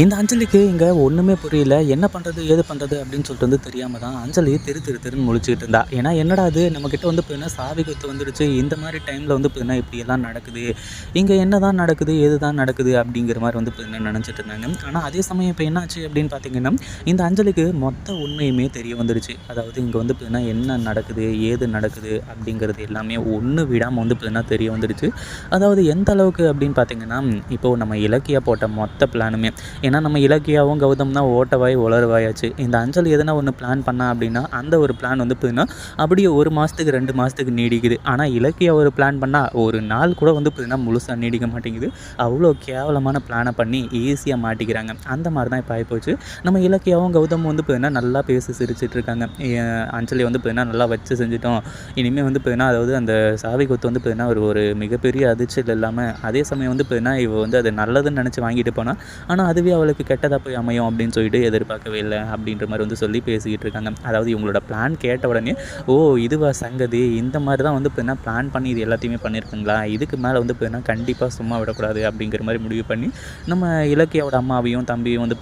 இந்த அஞ்சலிக்கு இங்கே ஒன்றுமே புரியல. என்ன பண்ணுறது ஏது பண்ணுறது அப்படின்னு சொல்லிட்டு வந்து தெரியாமல் தான் அஞ்சலி தெரு தெரு தெருன்னு முழிச்சுக்கிட்டு இருந்தா. ஏன்னா என்னடா அது நம்மக்கிட்ட வந்து பார்த்தீங்கன்னா சாவி கொத்து வந்துடுச்சு இந்த மாதிரி டைமில் வந்து பார்த்தீங்கன்னா இப்படியெல்லாம் நடக்குது? இங்கே என்ன தான் நடக்குது ஏது தான் நடக்குது அப்படிங்கிற மாதிரி வந்து பார்த்தீங்கன்னா நினச்சிட்டு இருந்தாங்க. ஆனால் அதே சமயம் இப்போ என்னாச்சு அப்படின்னு பார்த்தீங்கன்னா இந்த அஞ்சலிக்கு மொத்த உண்மையுமே தெரிய வந்துடுச்சு அதாவது இங்கே வந்து பார்த்தீங்கன்னா என்ன நடக்குது ஏது நடக்குது அப்படிங்கிறது எல்லாமே ஒன்று விடாமல் வந்து பார்த்தீங்கன்னா தெரிய வந்துடுச்சு அதாவது எந்த அளவுக்கு அப்படின்னு பார்த்தீங்கன்னா இப்போது நம்ம இலக்கிய போட்ட மொத்த பிளானுமே ஏன்னா நம்ம இலக்கியாவும் கௌதம் தான் ஓட்டவாய் உளருவாயாச்சு இந்த அஞ்சல் எதனா ஒன்று பிளான் பண்ணா அப்படின்னா அந்த ஒரு பிளான் வந்து பார்த்தீங்கன்னா அப்படியே ஒரு மாதத்துக்கு ரெண்டு மாதத்துக்கு நீடிக்குது. ஆனால் இலக்கியா ஒரு பிளான் பண்ணால் ஒரு நாள் கூட வந்து பார்த்தீங்கன்னா முழுசாக நீடிக்க மாட்டேங்குது. அவ்வளோ கேவலமான பிளானை பண்ணி ஈஸியாக மாட்டிக்கிறாங்க. அந்த மாதிரி தான் இப்போ ஆகிப்போச்சு நம்ம இலக்கியாவும் கௌதமும் வந்து பார்த்தீங்கன்னா நல்லா பேசி சிரிச்சிட்டு இருக்காங்க அஞ்சலி வந்து பார்த்தீங்கன்னா நல்லா வச்சு செஞ்சுட்டோம். இனிமேல் வந்து பார்த்தீங்கன்னா அதாவது அந்த சாவி கொத்து வந்து பார்த்தீங்கன்னா ஒரு ஒரு மிகப்பெரிய அதிர்ச்சல் இல்லாமல் அதே சமயம் வந்து பார்த்தீங்கன்னா இவ வந்து அது நல்லதுன்னு நினச்சி வாங்கிட்டு போனால் ஆனால் அதுவே அவளுக்கு கெட்டதாக போய் அமையும் அப்படின்னு சொல்லிட்டு எதிர்பார்க்கவே இல்லை அப்படின்ற மாதிரி வந்து சொல்லி பேசிக்கிட்டு இருக்காங்க. அதாவது இவங்களோட பிளான் கேட்ட உடனே ஓ இதுவா சங்கதி? இந்த மாதிரி தான் வந்து இப்போ பிளான் பண்ணி இது எல்லாத்தையுமே பண்ணியிருக்குங்களா? இதுக்கு மேலே வந்து இப்போ கண்டிப்பாக சும்மா விடக்கூடாது அப்படிங்கிற மாதிரி முடிவு பண்ணி நம்ம இலக்கியாவோட அம்மாவையும் தம்பியும் வந்து